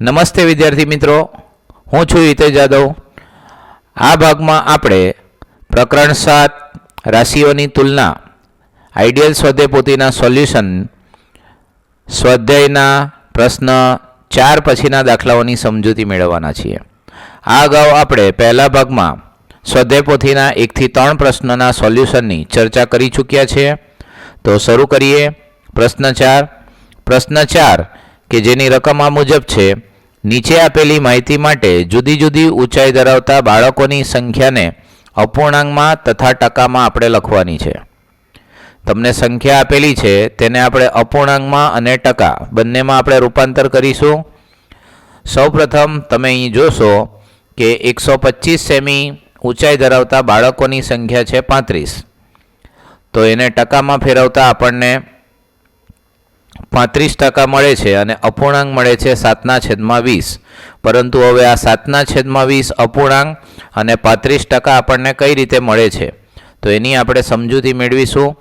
નમસ્તે વિદ્યાર્થી મિત્રો. હું છું હિતેશ જાદવ. આ ભાગમાં આપણે પ્રકરણ સાત રાશિઓની તુલના આઈડિયલ સ્વાધ્યાય સોલ્યુશન સ્વાધ્યાયના પ્રશ્ન ચાર પછીના દાખલાઓની સમજૂતી મેળવવાના છીએ. આ અગાઉ આપણે પહેલા ભાગમાં સ્વાધ્યાયપોથીના એકથી ત્રણ પ્રશ્નના સોલ્યુશનની ચર્ચા કરી ચૂક્યા છીએ તો શરૂ કરીએ. પ્રશ્ન ચાર. પ્રશ્ન ચાર, કે જેની રકમ આ મુજબ છે નીચે આપેલી માહિતી માટે જુદી જુદી ઊંચાઈ ધરાવતા બાળકોની સંખ્યાને અપૂર્ણાંકમાં તથા ટકામાં આપણે લખવાની છે. તમને સંખ્યા આપેલી છે, તેને આપણે અપૂર્ણાંકમાં અને ટકા બંનેમાં આપણે રૂપાંતર કરીશું. સૌપ્રથમ તમે અહીં જોશો કે એકસો પચીસ સેમી ઊંચાઈ ધરાવતા બાળકોની સંખ્યા છે પાંત્રીસ. તો એને ટકામાં ફેરવતા આપણને પાંત્રીસ ટકા મળે છે અને અપૂર્ણાંક મળે છે સાતના છેદમાં વીસ. પરંતુ હવે આ સાતના છેદમાં વીસ, અપૂર્ણાંક અને પાંત્રીસ ટકા આપણને કઈ રીતે મળે છે? તો એની આપણે સમજૂતી મેળવીશું.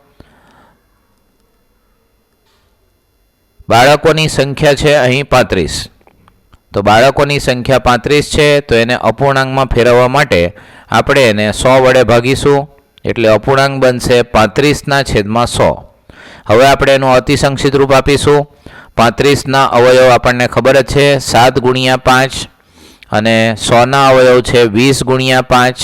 બાળકોની સંખ્યા છે અહીં પાંત્રીસ. તો બાળકોની સંખ્યા પાંત્રીસ છે, તો એને અપૂર્ણાંકમાં ફેરવવા માટે આપણે એને સો વડે ભાગીશું. એટલે અપૂર્ણાંક બનશે પાંત્રીસના છેદમાં સો. હવે આપણે એનું અતિસંક્ષિત રૂપ આપીશું. પાંત્રીસના અવયવ આપણને ખબર જ છે, સાત ગુણ્યા પાંચ અને સોના અવયવ છે, વીસ ગુણ્યા પાંચ.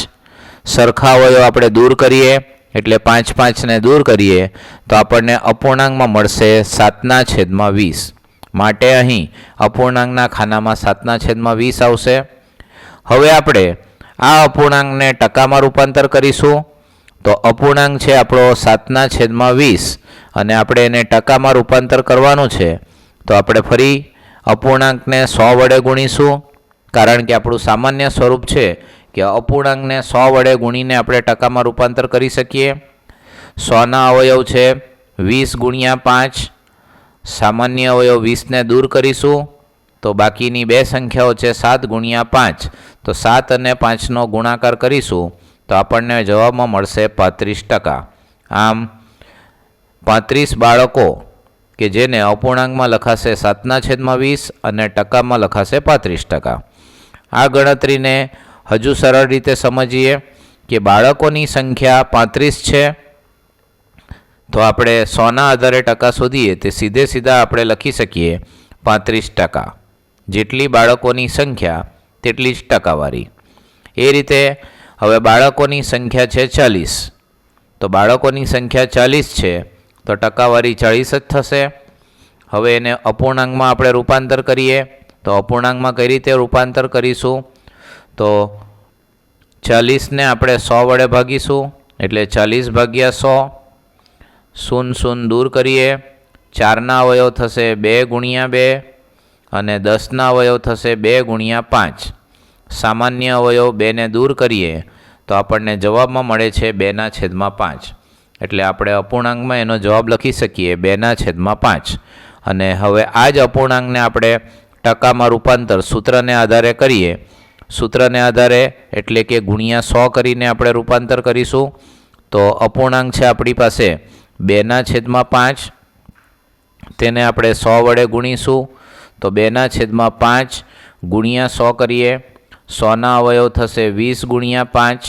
સરખા અવયવ આપણે દૂર કરીએ, એટલે પાંચ પાંચને દૂર કરીએ, તો આપણને અપૂર્ણાંકમાં મળશે સાતના છેદમાં વીસ. માટે અહીં અપૂર્ણાંકના ખાનામાં સાતના છેદમાં વીસ આવશે. હવે આપણે આ અપૂર્ણાંકને ટકામાં રૂપાંતર કરીશું. તો અપૂર્ણાંક છે આપણો સાતના છેદમાં વીસ અને આપણે એને ટકામાં રૂપાંતર કરવાનું છે. તો આપણે ફરી અપૂર્ણાંકને સો વડે ગુણીશું, કારણ કે આપણું સામાન્ય સ્વરૂપ છે કે અપૂર્ણાંકને સો વડે ગુણીને આપણે ટકામાં રૂપાંતર કરી શકીએ. સોના અવયવ છે વીસ ગુણ્યા પાંચ, સામાન્ય અવયવ વીસને દૂર કરીશું, તો બાકીની બે સંખ્યાઓ છે સાત ગુણ્યા પાંચ, તો સાત અને પાંચનો ગુણાકાર કરીશું. તો આપણને જવાબમાં મળશે પાંત્રીસ ટકા. આમ, પાંત્રીસ બાળકો કે જેને અપૂર્ણાંકમાં લખાશે સાતના છેદમાં વીસ અને ટકામાં લખાશે પાંત્રીસ ટકા. આ ગણતરીને હજુ સરળ રીતે સમજીએ કે બાળકોની સંખ્યા પાંત્રીસ છે, તો આપણે સોના આધારે ટકા શોધીએ તે સીધે સીધા આપણે લખી શકીએ પાંત્રીસ ટકા. જેટલી બાળકોની સંખ્યા, તેટલી જ ટકાવારી. એ રીતે હવે બાળકોની સંખ્યા છે ચાલીસ. તો બાળકોની સંખ્યા ચાલીસ છે, તો ટકાવારી ચાળીસ જ થશે. હવે એને અપૂર્ણાંકમાં આપણે રૂપાંતર કરીએ. તો અપૂર્ણાંકમાં કઈ રીતે રૂપાંતર કરીશું? તો ચાલીસને આપણે સો વડે ભાગીશું, એટલે ચાલીસ ભાગ્યા સો. શૂન શૂન દૂર કરીએ. ચારના અવયવ થશે બે ગુણ્યા બે અને દસના અવયવ થશે બે ગુણ્યા પાંચ. સામાન્ય અવયવ બેને દૂર કરીએ, તો આપણને જવાબમાં મળે છે બેના છેદમાં પાંચ. એટલે આપણે અપૂર્ણાંકમાં એનો જવાબ લખી શકીએ, બેના છેદમાં પાંચ. અને હવે આ જ અપૂર્ણાંકને આપણે ટકામાં રૂપાંતર સૂત્રને આધારે કરીએ. સૂત્રને આધારે એટલે કે ગુણ્યા સો કરીને આપણે રૂપાંતર કરીશું. તો અપૂર્ણાંક છે આપણી પાસે બેના છેદમાં પાંચ. તેને આપણે સો વડે ગુણીશું. તો બેના છેદમાં પાંચ ગુણ્યા સો કરીએ. સોના અવયવ થશે વીસ ગુણ્યા પાંચ.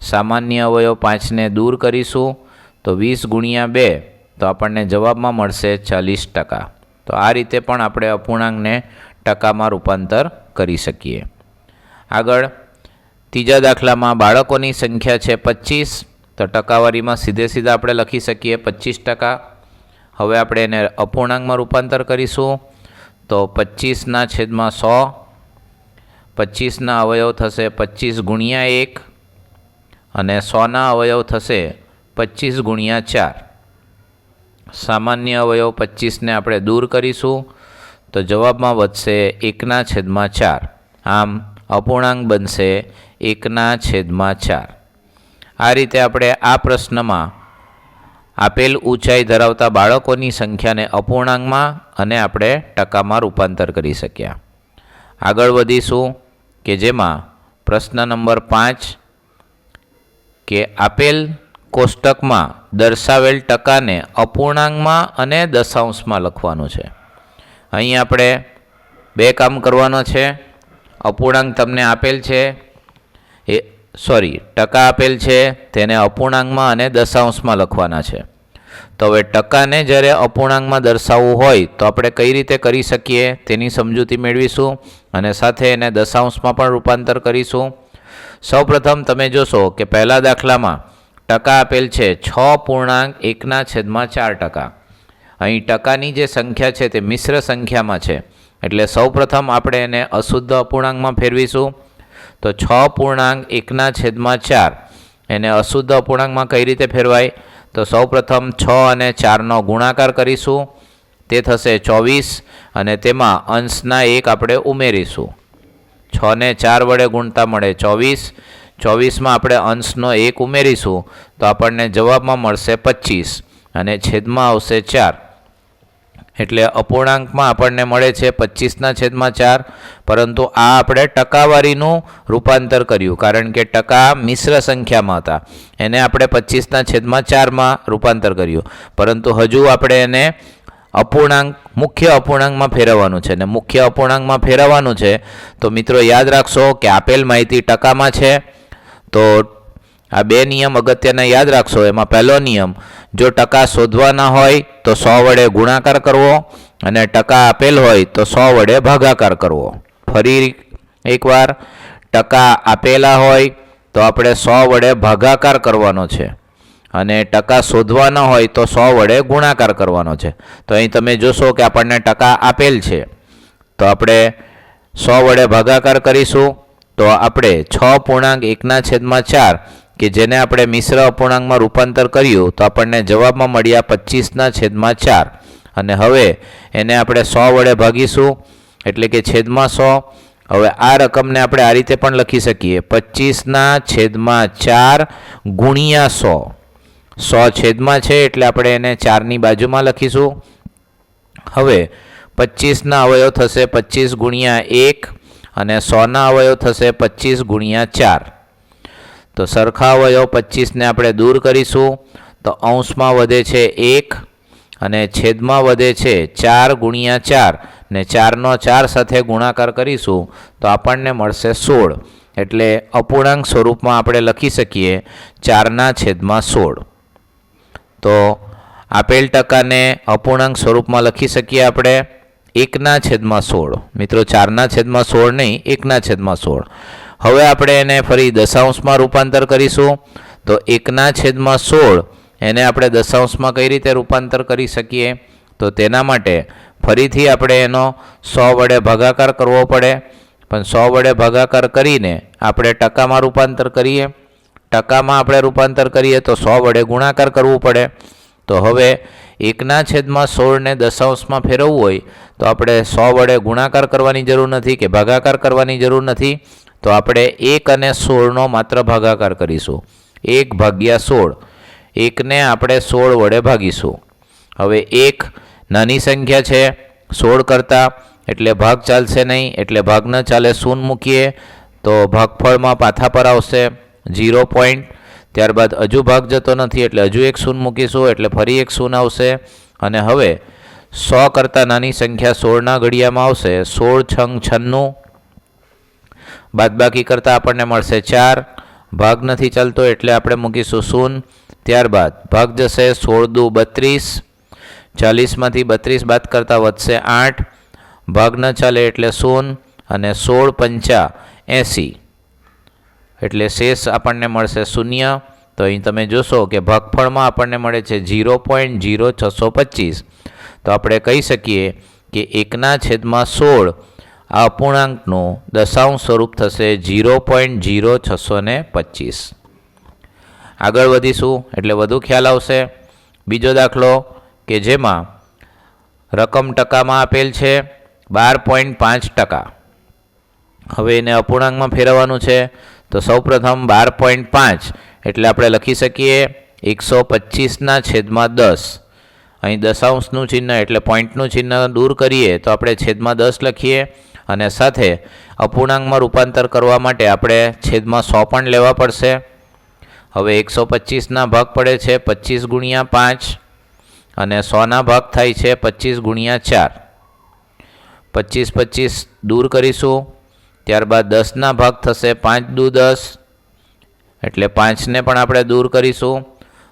સામાન્ય અવયવ પાંચને દૂર કરીશું તો વીસ ગુણ્યા બે તો આપણને જવાબમાં મળશે ચાલીસ ટકા. તો આ રીતે પણ આપણે અપૂર્ણાંકને ટકામાં રૂપાંતર કરી શકીએ. આગળ, ત્રીજા દાખલામાં બાળકોની સંખ્યા છે પચીસ. તો ટકાવારીમાં સીધે સીધા આપણે લખી શકીએ પચીસ ટકા. હવે આપણે એને અપૂર્ણાંકમાં રૂપાંતર કરીશું તો પચીસના છેદમાં સો. પચીસના અવયવ થશે પચીસ ગુણ્યા એક અને સોના અવયવ થશે પચીસ ગુણ્યા ચાર. સામાન્ય અવયવ પચીસને આપણે દૂર કરીશું તો જવાબમાં વધશે એકના છેદમાં ચાર. આમ અપૂર્ણાંક બનશે એકના છેદમાં ચાર. આ રીતે આપણે આ પ્રશ્નમાં આપેલ ઊંચાઈ ધરાવતા બાળકોની સંખ્યાને અપૂર્ણાંકમાં અને આપણે ટકામાં રૂપાંતર કરી શક્યા. આગળ વધીશું. કે જેમાં પ્રશ્ન નંબર પાંચ કે આપેલ કોષ્ટકમાં દર્શાવેલ ટકાને અપૂર્ણાંકમાં અને દશાંશમાં લખવાનું છે. અહીં આપણે બે કામ કરવાનો છે. અપૂર્ણાંક તમને આપેલ છે. એ, સોરી, ટકા આપેલ છે. તેને અપૂર્ણાંકમાં અને દશાંશમાં લખવાના છે. તો હવે ટકાને જ્યારે અપૂર્ણાંકમાં દર્શાવવું હોય, તો આપણે કઈ રીતે કરી શકીએ તેની સમજૂતી મેળવીશું અને સાથે એને દશાંશમાં પણ રૂપાંતર કરીશું. સૌપ્રથમ તમે જોશો કે પહેલા દાખલામાં ટકા આપેલ છે છ પૂર્ણાંક એકના છેદમાં ચાર ટકા. અહીં ટકાની જે સંખ્યા છે તે મિશ્ર સંખ્યામાં છે. એટલે સૌપ્રથમ આપણે એને અશુદ્ધ અપૂર્ણાંકમાં ફેરવીશું. તો છ પૂર્ણાંક એકના છેદમાં ચાર. એને અશુદ્ધ અપૂર્ણાંકમાં કઈ રીતે ફેરવાય? તો સૌપ્રથમ છ અને ચારનો ગુણાકાર કરીશું. તે થશે ચોવીસ અને તેમાં અંશના એક આપણે ઉમેરીશું. છ ને ચાર વડે ગુણતા મળે ચોવીસ. ચોવીસમાં આપણે અંશનો એક ઉમેરીશું. તો આપણને જવાબમાં મળશે પચીસ અને છેદમાં આવશે ચાર. એટલે અપૂર્ણાંકમાં આપણને મળે છે પચીસના છેદમાં ચાર. પરંતુ આ આપણે ટકાવારીનું રૂપાંતર કર્યું, કારણ કે ટકા મિશ્ર સંખ્યામાં હતા. એને આપણે પચીસના છેદમાં ચારમાં રૂપાંતર કર્યું. પરંતુ હજુ આપણે એને અપૂર્ણાંક, મુખ્ય અપૂર્ણાંકમાં ફેરવવાનું છે. ને મુખ્ય અપૂર્ણાંકમાં ફેરવવાનું છે, તો મિત્રો યાદ રાખશો કે આપેલ માહિતી ટકામાં છે, તો આ બે નિયમ અગત્યના યાદ રાખશો. એમાં પહેલો નિયમ, જો ટકા શોધવાના હોય તો સો વડે ગુણાકાર કરવો અને ટકા આપેલ હોય તો સો વડે ભાગાકાર કરવો. ફરી એકવાર, ટકા આપેલા હોય તો આપણે સો વડે ભાગાકાર કરવાનો છે અને ટકા શોધવાના હોય તો સો વડે ગુણાકાર કરવાનો છે. તો અહીં તમે જોશો કે આપણને ટકા આપેલ છે. તો આપણે સો વડે ભાગાકાર કરીશું. તો આપણે છ પૂર્ણાંક એકના છેદમાં ચાર કે જેને આપણે મિશ્ર અપૂર્ણાંકમાં રૂપાંતર કર્યું, તો આપણને જવાબમાં મળ્યા પચીસના છેદમાં ચાર. અને હવે એને આપણે સો વડે ભાગીશું, એટલે કે છેદમાં સો. હવે આ રકમને આપણે આ રીતે પણ લખી શકીએ. પચીસના છેદમાં ચાર ગુણ્યા સો. સો છેદમાં છે, એટલે આપણે એને ચારની બાજુમાં લખીશું. હવે પચીસના અવયવ થશે પચીસ ગુણ્યા એક, અને સોના અવયવ થશે પચીસ ગુણ્યા ચાર. તો સરખા અવયવ પચીસને આપણે દૂર કરીશું. તો અંશમાં વધે છે એક અને છેદમાં વધે છે ચાર ગુણ્યા ચાર ને ચારનો ચાર સાથે ગુણાકાર કરીશું તો આપણને મળશે સોળ. એટલે અપૂર્ણાંક સ્વરૂપમાં આપણે લખી શકીએ ચારના છેદમાં સોળ. તો આપેલ ટકાને અપૂર્ણાંક સ્વરૂપમાં લખી શકીએ આપણે એકના છેદમાં સોળ. મિત્રો, ચારના છેદમાં સોળ નહીં, એકના છેદમાં સોળ. હવે આપણે એને ફરી દશાંશમાં રૂપાંતર કરીશું. તો એકના છેદમાં સોળ એને આપણે દશાંશમાં કઈ રીતે રૂપાંતર કરી શકીએ? તો તેના માટે ફરીથી આપણે એનો સો વડે ભાગાકાર કરવો પડે. પણ સો વડે ભાગાકાર કરીને આપણે ટકામાં રૂપાંતર કરીએ. ટકામાં આપણે રૂપાંતર કરીએ તો સો વડે ગુણાકાર કરવું પડે. તો હવે એકના છેદમાં સોળને દશાંશમાં ફેરવવું હોય તો આપણે સો વડે ગુણાકાર કરવાની જરૂર નથી કે ભાગાકાર કરવાની જરૂર નથી. તો આપણે એક અને સોળનો માત્ર ભાગાકાર કરીશું. એક ભાગ્યા સોળ. એકને આપણે સોળ વડે ભાગીશું. હવે એક નાની સંખ્યા છે, સોળ કરતાં એટલે ભાગ ચાલશે નહીં, એટલે ભાગ ન ચાલે શૂન મૂકીએ, તો ભાગફળમાં પાથા પર આવશે ઝીરો પોઈન્ટ. ત્યારબાદ હજુ ભાગ જતો નથી, એટલે હજુ એક શૂન મૂકીશું, એટલે ફરી એક શૂન આવશે. અને હવે સો કરતાં નાની સંખ્યા સોળના ઘડિયામાં આવશે, સોળ છંગ છન્નું. બાદબાકી કરતાં આપણને મળશે ચાર. ભાગ નથી ચાલતો એટલે આપણે મૂકીશું શૂન. ત્યારબાદ ભાગ જશે સોળ દુ બત્રીસ. ચાલીસમાંથી બત્રીસ બાદ કરતાં વધશે આઠ. ભાગ ન ચાલે એટલે શૂન્ય અને સોળ પંચા એંસી. એટલે શેષ આપણને મળશે શૂન્ય. તો અહીં તમે જોશો કે ભાગફળમાં આપણને મળે છે ઝીરો પોઈન્ટ ઝીરો છસો પચીસ. તો આપણે કહી શકીએ કે એકના છેદમાં સોળ આ અપૂર્ણાંકનું દશાંશ સ્વરૂપ થશે ઝીરો પોઈન્ટ ઝીરો છસો ને પચીસ. આગળ વધીશું, એટલે વધુ ખ્યાલ આવશે. બીજો દાખલો કે જેમાં રકમ ટકામાં આપેલ છે બાર પોઈન્ટ પાંચ ટકા. હવે એને અપૂર્ણાંકમાં ફેરવવાનું છે. તો સૌપ્રથમ બાર પોઈન્ટ પાંચ, એટલે આપણે લખી શકીએ એકસો પચીસના છેદમાં દસ. અહીં દશાંશનું ચિહ્ન એટલે પોઈન્ટનું ચિહ્ન દૂર કરીએ તો આપણે છેદમાં દસ લખીએ. અને સાથે અપૂર્ણાંકમાં રૂપાંતર કરવા માટે આપણે છેદમાં સો પણ લેવા પડશે. હવે એકસો પચીસના ભાગ પડે છે પચીસ ગુણ્યા પાંચ અને સોના ભાગ થાય છે પચીસ ગુણ્યા ચાર. પચીસ પચીસ દૂર કરીશું, ત્યારબાદ દસના ભાગ થશે પાંચ દુ દસ, એટલે પાંચને પણ આપણે દૂર કરીશું.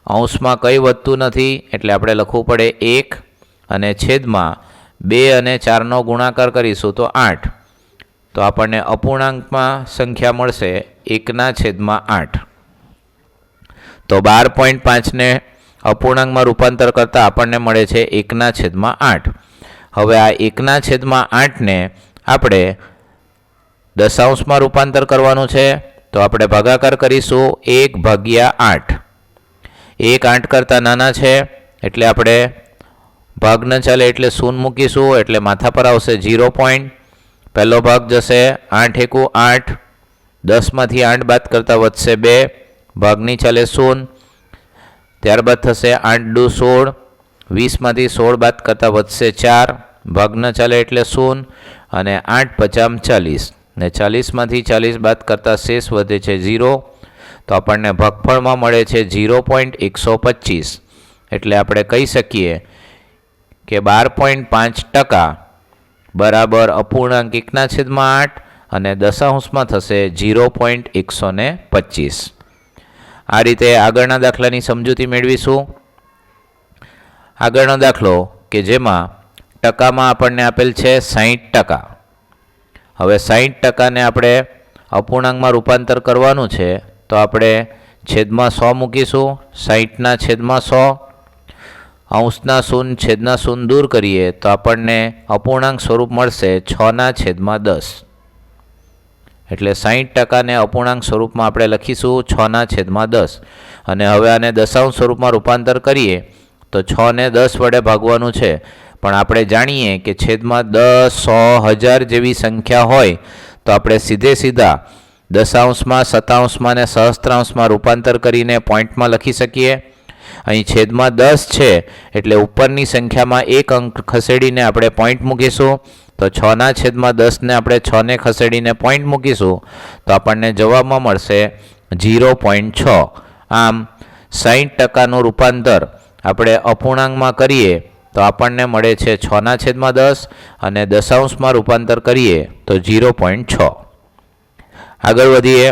અંશમાં કંઈ વધતું નથી, એટલે આપણે લખવું પડે એક અને છેદમાં બે અને ચારનો ગુણાકાર કરીશું તો આઠ. તો આપણને અપૂર્ણાંકમાં સંખ્યા મળશે એકના છેદમાં આઠ. તો બાર પોઈન્ટ પાંચને અપૂર્ણાંકમાં રૂપાંતર કરતાં આપણને મળે છે એકના છેદમાં આઠ. હવે આ એકના છેદમાં આઠને આપણે દશાંશમાં રૂપાંતર કરવાનું છે તો આપણે ભાગાકાર કરીશું એક ભાગ્યા આઠ. એક આઠ કરતાં નાના છે એટલે આપણે ભાગ ન ચાલે એટલે શૂન મૂકીશું, એટલે માથા પર આવશે ઝીરો પોઈન્ટ પહેલો ભાગ જશે આઠ એકુ આઠ. દસમાંથી આઠ બાદ કરતાં વધશે બે. ભાગની ચાલે શૂન. ત્યારબાદ થશે આઠ દુ સોળ. વીસમાંથી સોળ બાદ કરતાં વધશે ચાર. ભાગ ન ચાલે એટલે શૂન. અને આઠ પચામ ચાલીસ. ને ચાલીસમાંથી ચાલીસ બાદ કરતાં શેષ વધે છે ઝીરો. તો આપણને ભાગફળમાં મળે છે ઝીરો પોઈન્ટ એકસો પચીસ. એટલે આપણે કહી શકીએ કે બાર પોઈન્ટ પાંચ ટકા બરાબર અપૂર્ણાંક એકના છેદમાં આઠ અને દશાંશમાં થશે ઝીરો પોઈન્ટ એકસો ને પચીસ. આ રીતે આગળના દાખલાની સમજૂતી મેળવીશું. આગળનો દાખલો કે જેમાં ટકામાં આપણને આપેલ છે સાહીઠ ટકા. હવે સાહીઠ ટકાને આપણે અપૂર્ણાંકમાં રૂપાંતર કરવાનું છે, તો આપણે છેદમાં સો મૂકીશું સાહીઠના છેદમાં સો. અંશના શૂન છેદના શૂન દૂર કરીએ તો આપણને અપૂર્ણાંક સ્વરૂપ મળશે છના છેદમાં દસ. એટલે સાહીઠ ટકાને અપૂર્ણાંક સ્વરૂપમાં આપણે લખીશું છના છેદમાં દસ. અને હવે આને દશાંશ સ્વરૂપમાં રૂપાંતર કરીએ તો છને દસ વડે ભાગવાનું છે. પણ આપણે જાણીએ કે છેદમાં દસ, સો, હજાર જેવી સંખ્યા હોય તો આપણે સીધે સીધા દશાંશમાં, સતાંશમાં અને સહસ્ત્રાંશમાં રૂપાંતર કરીને પોઈન્ટમાં લખી શકીએ. અહીં છેદમાં દસ છે, એટલે ઉપરની સંખ્યામાં એક અંક ખસેડીને આપણે પોઈન્ટ મૂકીશું. તો છના છેદમાં દસને આપણે છને ખસેડીને પોઈન્ટ મૂકીશું. તો આપણને જવાબમાં મળશે ઝીરો પોઈન્ટ છ. આમ સાહીઠ ટકાનું રૂપાંતર આપણે અપૂર્ણાંકમાં કરીએ, તો આપણને મળે છે છના છેદમાં દસ અને દશાંશમાં રૂપાંતર કરીએ, તો ઝીરો પોઈન્ટ છ. આગળ વધીએ.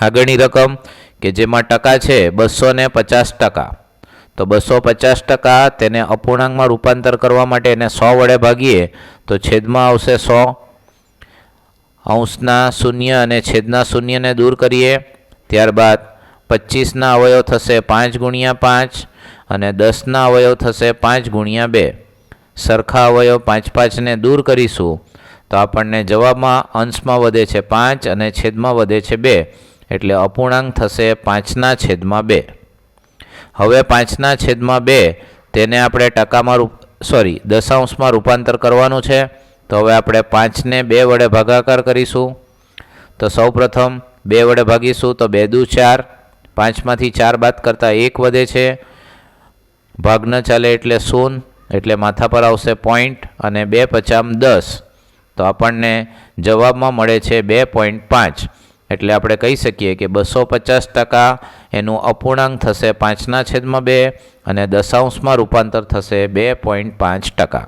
આગળની રકમ કે જેમાં ટકા છે બસો ને પચાસ ટકા. તો બસો પચાસ ટકા તેને અપૂર્ણાંકમાં રૂપાંતર કરવા માટે એને સો વડે ભાગીએ તો છેદમાં આવશે સો. અંશના શૂન્ય અને છેદના શૂન્યને દૂર કરીએ. ત્યારબાદ પચીસના અવયવ થશે પાંચ ગુણ્યા પાંચ અને દસના અવયવ થશે પાંચ ગુણ્યા બે. સરખા અવયવ પાંચ પાંચને દૂર કરીશું તો આપણને જવાબમાં અંશમાં વધે છે પાંચ અને છેદમાં વધે છે બે. એટલે અપૂર્ણાંક થશે પાંચના છેદમાં બે. હવે પાંચના છેદમાં બે, તેને આપણે ટકામાં રૂપ સોરી દશાંશમાં રૂપાંતર કરવાનું છે. તો હવે આપણે પાંચને બે વડે ભાગાકાર કરીશું. તો સૌપ્રથમ બે વડે ભાગીશું તો બે દુ ચાર. પાંચમાંથી ચાર બાદ કરતાં એક વધે છે. ભાગ ન ચાલે એટલે શૂન, એટલે માથા પર આવશે પોઈન્ટ અને બે પચામ દસ. તો આપણને જવાબમાં મળે છે બે પોઈન્ટ પાંચ. એટલે આપણે કહી શકીએ કે બસો પચાસ ટકા એનું અપૂર્ણાંક થશે પાંચના છેદમાં બે અને દશાંશમાં રૂપાંતર થશે બે પોઈન્ટ પાંચ ટકા.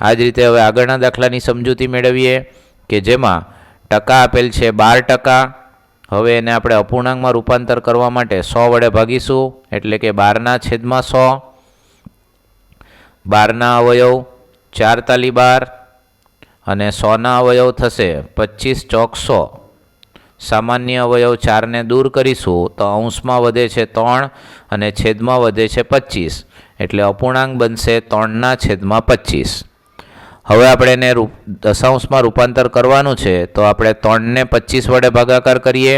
આ જ રીતે હવે આગળના દાખલાની સમજૂતી મેળવીએ કે જેમાં ટકા આપેલ છે બાર ટકા, હવે એને આપણે અપૂર્ણાંકમાં રૂપાંતર કરવા માટે સો વડે ભાગીશું, એટલે કે બારના છેદમાં સો, બારના અવયવ ચાર તાલી બાર અને સોના અવયવ થશે પચીસ ચોક સો. સામાન્ય અવયવ ચારને દૂર કરીશું, તો અંશમાં વધે છે ત્રણ અને છેદમાં વધે છે પચીસ એટલે અપૂર્ણાંક બનશે ત્રણના છેદમાં પચીસ હવે આપણે એને રૂપ, દશાંશમાં રૂપાંતર કરવાનું છે, તો આપણે ત્રણને પચીસ વડે ભાગાકાર કરીએ.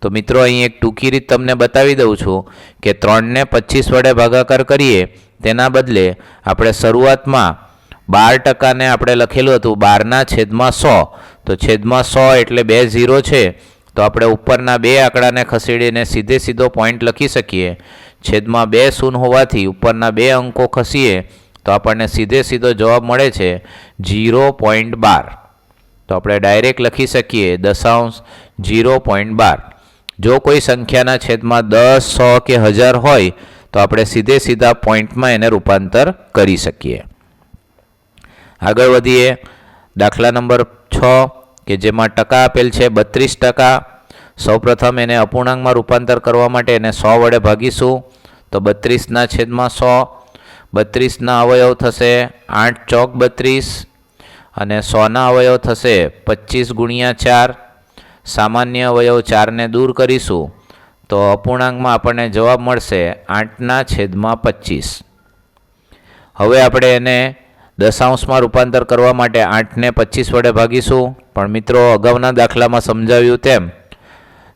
તો મિત્રો, અહીં એક ટૂંકી રીત તમને બતાવી દઉં છું કે ત્રણને પચીસ વડે ભાગાકાર કરીએ, તેના બદલે આપણે શરૂઆતમાં બાર ટકાને આપણે લખેલું હતું બારના છેદમાં સો. તો છેદમાં સો એટલે બે ઝીરો છે. તો આપણે ઉપરના બે આંકડાને ખસેડીને સીધે સીધો પોઈન્ટ લખી શકીએ. છેદમાં બે શૂન્ય હોવાથી ઉપરના બે અંકો ખસીએ તો આપણને સીધે સીધો જવાબ મળે છે જીરો પોઈન્ટ બાર. તો આપણે ડાયરેક્ટ લખી શકીએ દશાંશ જીરો પોઈન્ટ બાર. જો કોઈ સંખ્યાના છેદમાં દસ, સો કે હજાર હોય તો આપણે સીધે સીધા પોઈન્ટમાં એને રૂપાંતર કરી શકીએ. આગળ વધીએ. દાખલા નંબર છ. કે જેમાં ટકા આપેલ છે બત્રીસ ટકા. સૌપ્રથમ એને અપૂર્ણાંકમાં રૂપાંતર કરવા માટે એને સો વડે ભાગીશું. તો બત્રીસના છેદમાં સો. બત્રીસના અવયવ થશે આઠ ચોક બત્રીસ અને સોના અવયવ થશે પચીસ ગુણ્યા ચાર. સામાન્ય અવયવ ચારને દૂર કરીશું. તો અપૂર્ણાંકમાં આપણને જવાબ મળશે આઠના છેદમાં પચીસ. હવે આપણે એને દશાંશમાં રૂપાંતર કરવા માટે આઠને પચીસ વડે ભાગીશું. પણ મિત્રો, અગાઉના દાખલામાં સમજાવ્યું તેમ,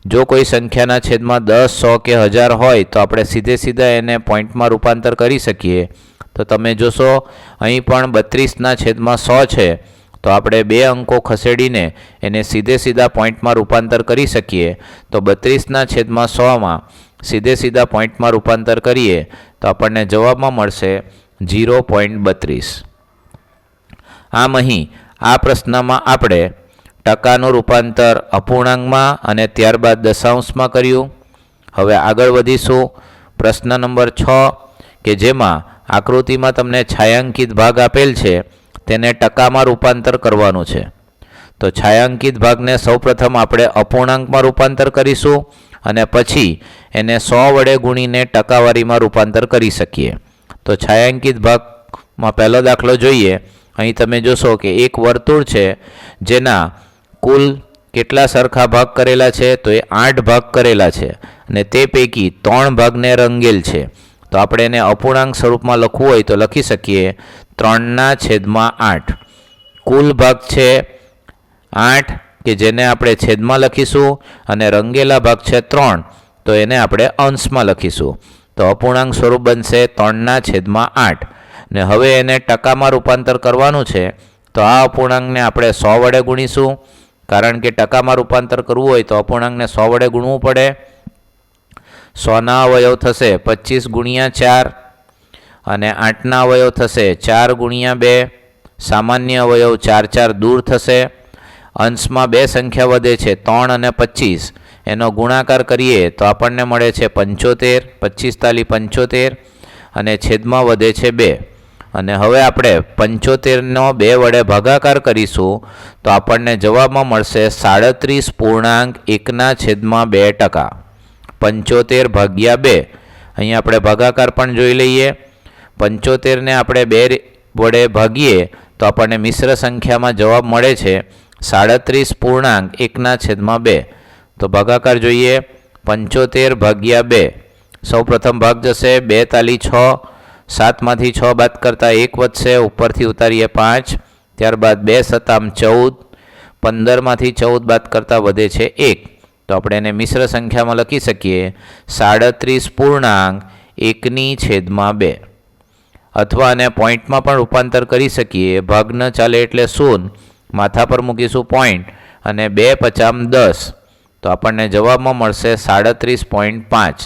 જો કોઈ સંખ્યાના છેદમાં દસ, સો કે હજાર હોય, તો આપણે સીધે સીધા એને પોઈન્ટમાં રૂપાંતર કરી શકીએ. તો તમે જોશો, અહીં પણ બત્રીસના છેદમાં સો છે. તો આપણે બે અંકો ખસેડીને એને સીધે સીધા પોઈન્ટમાં રૂપાંતર કરી શકીએ. તો બત્રીસના છેદમાં સોમાં સીધે સીધા પોઈન્ટમાં રૂપાંતર કરીએ, તો આપણને જવાબમાં મળશે જીરો પોઈન્ટ બત્રીસ. આમ અહીં આ પ્રશ્નમાં આપણે ટકાનું રૂપાંતર અપૂર્ણાંકમાં અને ત્યારબાદ દશાંશમાં કર્યું. હવે આગળ વધીશું. પ્રશ્ન નંબર છ, કે જેમાં આકૃતિમાં તમને છાયાંકિત ભાગ આપેલ છે, તેને ટકામાં રૂપાંતર કરવાનું છે. તો છાયાંકિત ભાગને સૌપ્રથમ આપણે અપૂર્ણાંકમાં રૂપાંતર કરીશું અને પછી એને સો વડે ગુણીને ટકાવારીમાં રૂપાંતર કરી શકીએ. તો છાયાંકિત ભાગમાં પહેલો દાખલો જોઈએ. અહીં તમે જોશો કે એક વર્તુળ છે, જેના કુલ કેટલા સરખા ભાગ કરેલા છે? તો એ આઠ ભાગ કરેલા છે અને તે પૈકી ત્રણ ભાગને રંગેલ છે. તો આપણે એને અપૂર્ણાંક સ્વરૂપમાં લખવું હોય તો લખી શકીએ ત્રણના છેદમાં આઠ. કુલ ભાગ છે આઠ, કે જેને આપણે છેદમાં લખીશું અને રંગેલા ભાગ છે ત્રણ, તો એને આપણે અંશમાં લખીશું. તો અપૂર્ણાંક સ્વરૂપ બનશે ત્રણના છેદમાં આઠ. ને હવે એને ટકામાં રૂપાંતર કરવાનું છે, તો આ અપૂર્ણાંકને આપણે સો વડે ગુણીશું. કારણ કે ટકામાં રૂપાંતર કરવું હોય તો અપૂર્ણાંકને સો વડે ગુણવું પડે. સોના અવયવ થશે પચીસ ગુણ્યા ચાર અને આઠના અવયવ થશે ચાર ગુણ્યા બે. સામાન્ય અવયવ ચાર ચાર દૂર થશે. અંશમાં બે સંખ્યા વધે છે ત્રણ અને પચીસ. એનો ગુણાકાર કરીએ તો આપણને મળે છે પંચોતેર, પચીસ તાલી પંચોતેર અને છેદમાં વધે છે બે. અને હવે આપણે પંચોતેરનો બે વડે ભાગાકાર કરીશું, તો આપણને જવાબમાં મળશે સાડત્રીસ પૂર્ણાંક એકના છેદમાં બે ટકા. પંચોતેર ભાગ્યા બે. અહીં આપણે ભાગાકાર પણ જોઈ લઈએ. પંચોતેરને આપણે બે વડે ભાગીએ, તો આપણને મિશ્ર સંખ્યામાં જવાબ મળે છે સાડત્રીસ પૂર્ણાંક એકના છેદમાં બે. તો ભાગાકાર જોઈએ. પંચોતેર ભાગ્યા બે. સૌ પ્રથમ ભાગ જશે બે તાલી છ. સાતમાંથી છ બાદ કરતાં એક વધશે, ઉપરથી ઉતારીએ પાંચ, ત્યારબાદ બે સતામ ચૌદ, પંદરમાંથી ચૌદ બાદ કરતાં વધે છે એક. તો આપણે એને મિશ્ર સંખ્યામાં લખી શકીએ. સાડત્રીસ પૂર્ણાંક એકની છેદમાં બે. અથવા આને પોઈન્ટમાં પણ રૂપાંતર કરી શકીએ. ભાગ ન ચાલે એટલે શૂન. માથા પર મૂકીશું પોઈન્ટ. અને બે પચામ દસ. તો આપણને જવાબમાં મળશે સાડત્રીસ પોઈન્ટ પાંચ.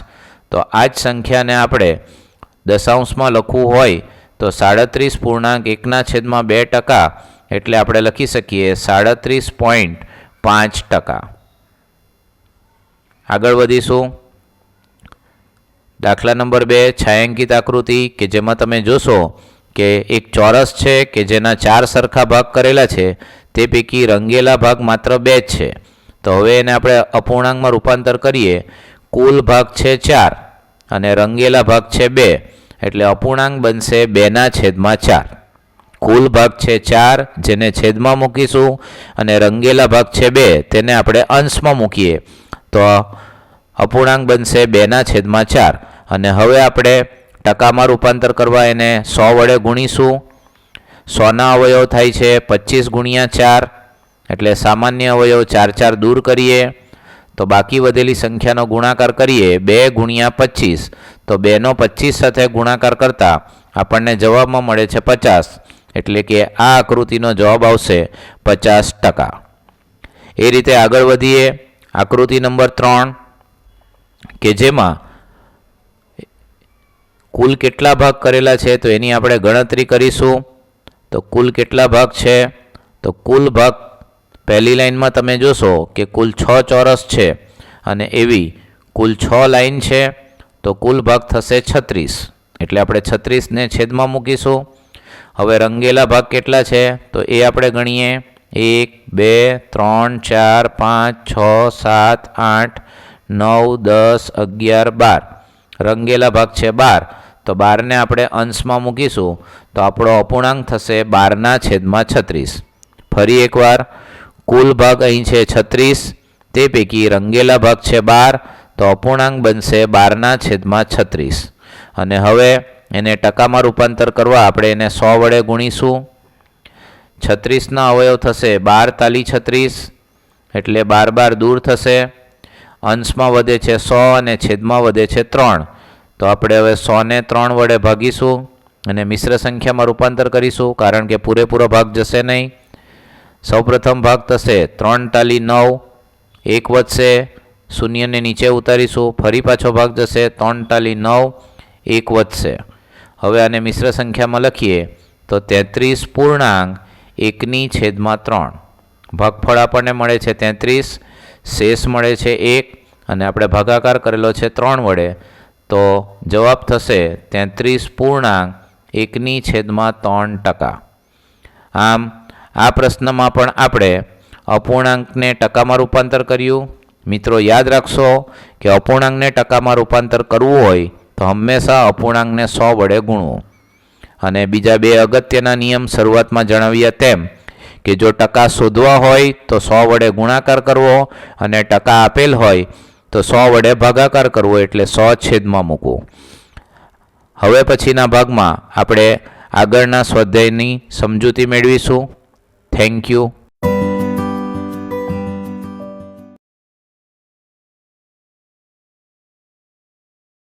તો આ જ સંખ્યાને આપણે દશાંશમાં લખવું હોય તો સાડત્રીસ પૂર્ણાંક એકના છેદમાં બે ટકા એટલે આપણે લખી શકીએ સાડત્રીસ પોઈન્ટ પાંચ ટકા. આગળ વધીશું. દાખલા નંબર બે, છાયાંકિત આકૃતિ કે જેમાં તમે જોશો કે એક ચોરસ છે કે જેના ચાર સરખા ભાગ કરેલા છે, તે પૈકી રંગેલા ભાગ માત્ર બે જ છે. તો હવે એને આપણે અપૂર્ણાંકમાં રૂપાંતર કરીએ. કુલ ભાગ છે ચાર અને રંગેલા ભાગ છે બે. એટલે અપૂર્ણાંક બનશે બેના છેદમાં ચાર. કુલ ભાગ છે ચાર, જેને છેદમાં મૂકીશું, અને રંગેલા ભાગ છે બે, તેને આપણે અંશમાં મૂકીએ. તો અપૂર્ણાંક બનશે બેના છેદમાં ચાર. અને હવે આપણે ટકામાં રૂપાંતર કરવા એને સો વડે ગુણીશું. સોના અવયવ થાય છે પચીસ ગુણ્યા ચાર, એટલે સામાન્ય અવયવ ચાર ચાર દૂર કરીએ. તો બાકી વધેલી સંખ્યાનો ગુણાકાર કરીએ બે ગુણ્યા પચીસ. તો બેનો પચીસ સાથે ગુણાકાર કરતાં આપણને જવાબમાં મળે છે પચાસ. એટલે કે આ આકૃતિનો જવાબ આવશે પચાસ ટકા. એ રીતે આગળ વધીએ. આકૃતિ નંબર ત્રણ, કે જેમાં કુલ કેટલા ભાગ કરેલા છે તો એની આપણે ગણતરી કરીશું. તો કુલ કેટલા ભાગ છે? તો કુલ ભાગ પહેલી લાઇનમાં તમે જોશો કે કુલ છ ચોરસ છે અને એવી કુલ છ લાઈન છે, તો કુલ ભાગ થશે છત્રીસ. એટલે આપણે છત્રીસને છેદમાં મૂકીશું. હવે રંગેલા ભાગ કેટલા છે? તો એ આપણે ગણીએ. એક, બે, ત્રણ, ચાર, પાંચ, છ, સાત, આઠ, નવ, દસ, અગિયાર, બાર. રંગેલા ભાગ છે બાર. તો બારને આપણે અંશમાં મૂકીશું. તો આપણો અપૂર્ણાંક થશે બારના છેદમાં છત્રીસ. ફરી એકવાર. કુલ ભાગ અહીં છે છત્રીસ, તે પૈકી રંગેલા ભાગ છે બાર, તો અપૂર્ણાંક બનશે બારના છેદમાં છત્રીસ. અને હવે એને ટકામાં રૂપાંતર કરવા આપણે એને સો વડે ગુણીશું. છત્રીસના અવયવ થશે બાર તાલી છત્રીસ, એટલે બાર બાર દૂર થશે. અંશમાં વધે છે સો અને છેદમાં વધે છે ત્રણ. તો આપણે હવે સોને ત્રણ વડે ભાગીશું અને મિશ્ર સંખ્યામાં રૂપાંતર કરીશું, કારણ કે પૂરેપૂરો ભાગ જશે નહીં. સૌપ્રથમ ભાગ થશે ત્રણ તાલી નવ, એક વધશે શૂન્યને નીચે ઉતારીશું, ફરી પાછો ભાગ જશે ત્રણ તાલી નવ, એક વધશે. હવે આને મિશ્ર સંખ્યામાં લખીએ તો તેત્રીસ પૂર્ણાંક એકની છેદમાં ત્રણ. ભાગફળ આપણને મળે છે તેત્રીસ, શેષ મળે છે એક, અને આપણે ભાગાકાર કરેલો છે ત્રણ વડે. તો જવાબ થશે તેત્રીસ પૂર્ણાંક એકની છેદમાં ત્રણ ટકા. આમ આ પ્રશ્નમાં પણ આપણે અપૂર્ણાંકને ટકામાં રૂપાંતર કર્યું. મિત્રો, યાદ રાખશો કે અપૂર્ણાંકને ટકામાં રૂપાંતર કરવું હોય તો હંમેશા અપૂર્ણાંકને સો વડે ગુણવું. અને બીજા બે અગત્યના નિયમ શરૂઆતમાં જણાવ્યા તેમ કે જો ટકા શોધવા હોય તો સો વડે ગુણાકાર કરવો અને ટકા આપેલ હોય તો સો વડે ભાગાકાર કરવો એટલે સો છેદમાં મૂકવું. હવે પછીના ભાગમાં આપણે આગળના સ્વાધ્યાયની સમજૂતી મેળવીશું. Thank you.